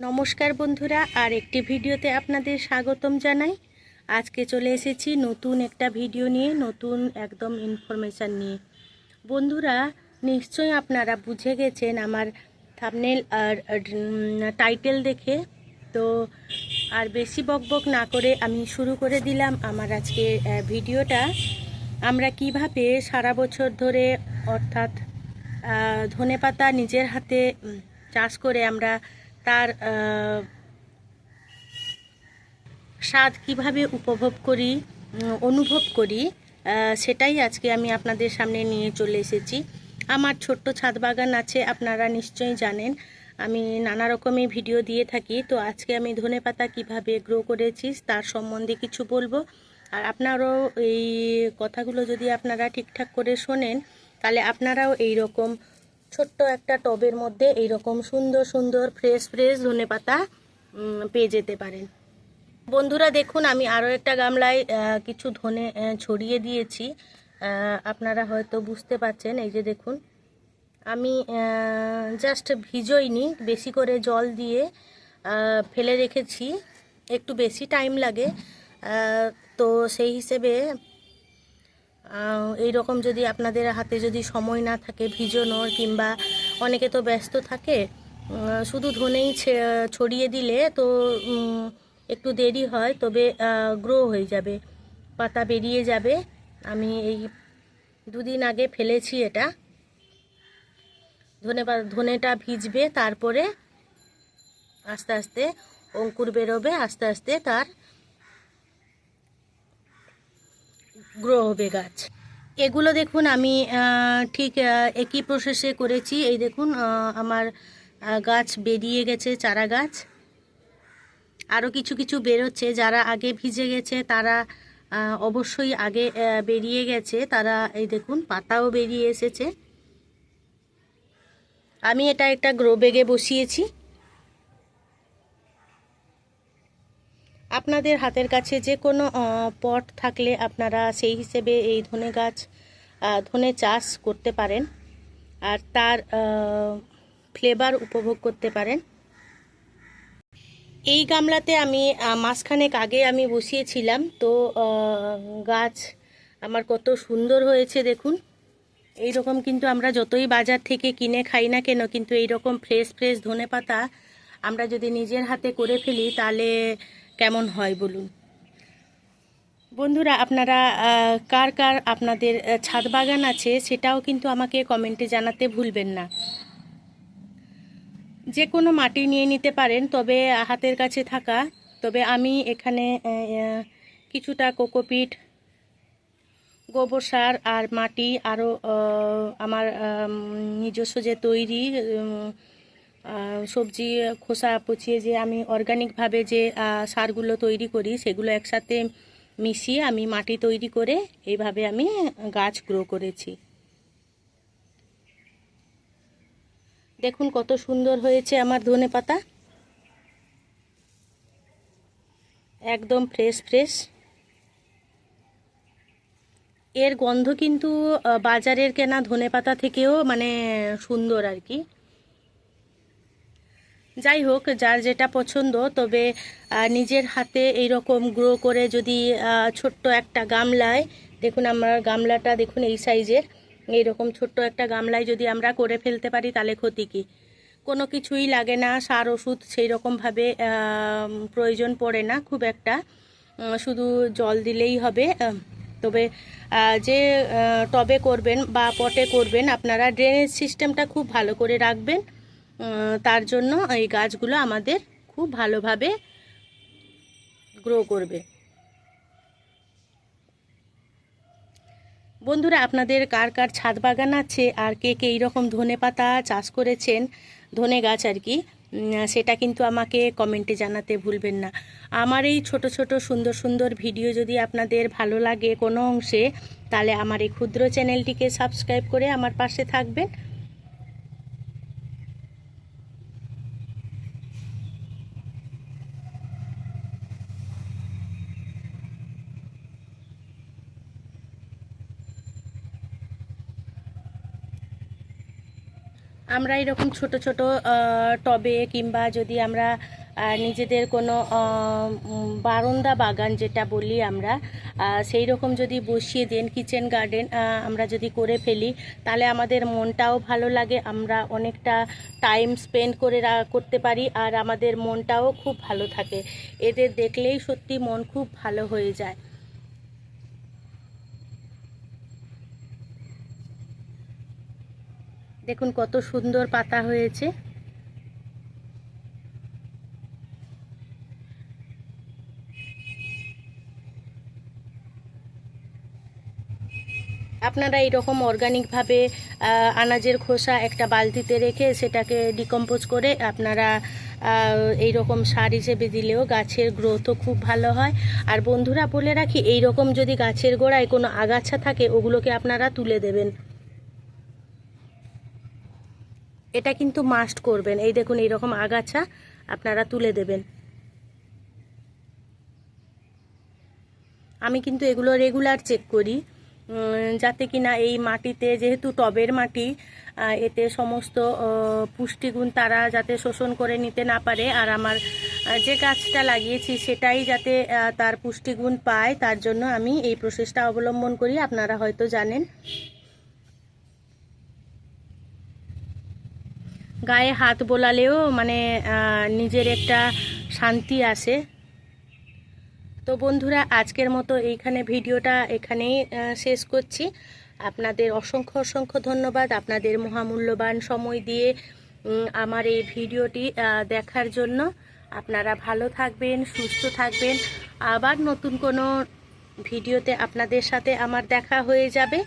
নমস্কার বন্ধুরা, আর একটি ভিডিওতে আপনাদের স্বাগতম জানাই। আজকে চলে এসেছি নতুন একটা ভিডিও নিয়ে, নতুন একদম ইনফরমেশান নিয়ে। বন্ধুরা, নিশ্চয়ই আপনারা বুঝে গেছেন আমার থামনেল আর টাইটেল দেখে। তো আর বেশি বকবক না করে আমি শুরু করে দিলাম আমার আজকে ভিডিওটা। আমরা কীভাবে সারা বছর ধরে, অর্থাৎ ধনে পাতা নিজের হাতে চাষ করে আমরা তার স্বাদ কীভাবে উপভোগ করি অনুভব করি সেটাই আজকে আমি আপনাদের সামনে নিয়ে চলে এসেছি। আমার ছোট্ট ছাদ বাগান আছে, আপনারা নিশ্চয়ই জানেন। আমি নানা রকমের ভিডিও দিয়ে থাকি, তো আজকে আমি ধনে পাতা কীভাবে গ্রো করেছি, তার সম্বন্ধে কিছু বলব। আর আপনারাও এই কথাগুলো যদি আপনারা ঠিকঠাক করে শোনেন, তাহলে আপনারাও এই রকম ছোট্ট একটা টবের মধ্যে এইরকম সুন্দর সুন্দর ফ্রেশ ফ্রেশ ধনে পাতা পেয়ে যেতে পারেন। বন্ধুরা দেখুন, আমি আরও একটা গামলায় কিছু ধনে ছড়িয়ে দিয়েছি। আপনারা হয়তো বুঝতে পারছেন, এই যে দেখুন, আমি জাস্ট ভিজোইনি, বেশি করে জল দিয়ে ফেলে রেখেছি। একটু বেশি টাইম লাগে। তো সেই হিসেবে এই রকম যদি আপনাদের হাতে যদি সময় না থাকে ভিজোনোর কিংবা অনেকে তো ব্যস্ত থাকে শুধু ধনেই ছড়িয়ে দিলে তো একটু দেরি হয়, তবে গ্রো হয়ে যাবে, পাতা বেরিয়ে যাবে। আমি এই দুদিন আগে ফেলেছি এটা। ধনে ধনেটা ভিজবে, তারপরে আস্তে আস্তে অঙ্কুর বেরোবে, আস্তে আস্তে তার গ্রো হবে গাছ। এগুলো দেখুন, আমি ঠিক একই প্রসেসে করেছি। এই দেখুন আমার গাছ বেরিয়ে গেছে, চারা গাছ। আরও কিছু কিছু বেরোচ্ছে। যারা আগে ভিজে গেছে, তারা অবশ্যই আগে বেরিয়ে গেছে। তারা, এই দেখুন, পাতাও বেরিয়ে এসেছে। আমি এটা একটা গ্রো বেগে বসিয়েছি। আপনাদের হাতের কাছে যে কোনো পট থাকলে আপনারা সেই হিসেবে এই ধনে গাছ ধনে চাষ করতে পারেন। আর তার ফ্লেভার উপভোগ করতে পারেন। এই গামলাতে আমি মাসখানেক আগে আমি বসিয়েছিলাম। তো গাছ আমার কত সুন্দর হয়েছে দেখুন। এই রকম কিন্তু আমরা যতই বাজার থেকে কিনে খাই না কেন, কিন্তু এই রকম ফ্রেশ ফ্রেশ ধনে পাতা আমরা যদি নিজের হাতে করে ফেলি, তাহলে কেমন হয় বলুন? বন্ধুরা, আপনারা কার কার আপনাদের ছাদ বাগান আছে সেটাও কিন্তু আমাকে কমেন্টে জানাতে ভুলবেন না। যে কোনো মাটি নিয়ে নিতে পারেন, তবে হাতের কাছে থাকা। তবে আমি এখানে কিছুটা কোকোপিট, গোবর সার আর মাটি আরও আমার নিজস্ব যে তৈরি সবজি, খোসা পচিয়ে যে আমি অর্গানিকভাবে যে সারগুলো তৈরি করি, সেগুলো একসাথে মিশিয়ে আমি মাটি তৈরি করে এইভাবে আমি গাছ গ্রো করেছি। দেখুন কত সুন্দর হয়েছে আমার ধনে পাতা। একদম ফ্রেশ ফ্রেশ এর গন্ধ কিন্তু বাজারের কেনা ধনেপাতা থেকেও মানে সুন্দর আর কি। যাই হোক, যার যেটা পছন্দ, তবে নিজের হাতে এই রকম গ্রো করে যদি ছোট্ট একটা গামলায়, দেখুন আমার গামলাটা, দেখুন এই সাইজের, এইরকম ছোট্ট একটা গামলায় যদি আমরা করে ফেলতে পারি, তাহলে ক্ষতি কী? কোনো কিছুই লাগে না, সার, ওষুধ সেই রকমভাবে প্রয়োজন পড়ে না, খুব একটা শুধু জল দিলেই হবে তবে যে টবে করবেন বা পটে করবেন, আপনারা ড্রেনেজ সিস্টেমটা খুব ভালো করে রাখবেন তার জন্য এই গাছগুলো আমাদের খুব ভালোভাবে গ্রো করবে। বন্ধুরা, আপনাদের কার কার ছাদ বাগান আছে আর কে কে এইরকম ধনে পাতা চাষ করেছেন, ধনে গাছ আর কি সেটা কিন্তু আমাকে কমেন্টে জানাতে ভুলবেন না। আমার এই ছোট ছোট সুন্দর সুন্দর ভিডিও যদি আপনাদের ভালো লাগে কোনো অংশে, তাহলে আমার এই ক্ষুদ্র চ্যানেলটিকে সাবস্ক্রাইব করে আমার পাশে থাকবেন। আমরা এরকম ছোট ছোট টবে কিংবা যদি আমরা নিজেদের কোনো বারন্দা বাগান যেটা বলি আমরা সেই রকম যদি বসিয়ে দেন কিচেন গার্ডেন আমরা যদি করে ফেলি, তাহলে আমাদের মনটাও ভালো লাগে, আমরা অনেকটা টাইম স্পেন্ড করে করতে পারি, আর আমাদের মনটাও খুব ভালো থাকে। এদের দেখলেই সত্যি মন খুব ভালো হয়ে যায়। দেখুন কত সুন্দর পাতা হয়েছে। আপনারা এইরকম অর্গানিকভাবে আনাজের খোসা একটা বালতিতে রেখে সেটাকে ডিকম্পোজ করে আপনারা এই রকম সার হিসেবে দিলেও গাছের গ্রোথও খুব ভালো হয়। আর বন্ধুরা বলে রাখি এই রকম যদি গাছের গোড়ায় কোনো আগাছা থাকে, ওগুলোকে আপনারা তুলে দেবেন। এটা কিন্তু মাস্ট করবেন। এই দেখুন, এইরকম আগাছা আপনারা তুলে দেবেন। আমি কিন্তু এগুলো রেগুলার চেক করি যাতে কিনা এই মাটিতে যেহেতু টবের মাটি এতে সমস্ত পুষ্টিগুণ তারা যাতে শোষণ করে নিতে না পারে, আর আমার যে গাছটা লাগিয়েছি সেটাই যাতে তার পুষ্টিগুণ পায়, তার জন্য আমি এই প্রসেসটা অবলম্বন করি। আপনারা হয়তো জানেন গায়ে হাত বোলালেও মানে নিজের একটা শান্তি আসে। তো বন্ধুরা, আজকের মতো এইখানে ভিডিওটা এখানেই শেষ করছি। আপনাদের অসংখ্য অসংখ্য ধন্যবাদ আপনাদের মহামূল্যবান সময় দিয়ে আমার এই ভিডিওটি দেখার জন্য। আপনারা ভালো থাকবেন, সুস্থ থাকবেন। আবার নতুন কোনো ভিডিওতে আপনাদের সাথে আমার দেখা হয়ে যাবে।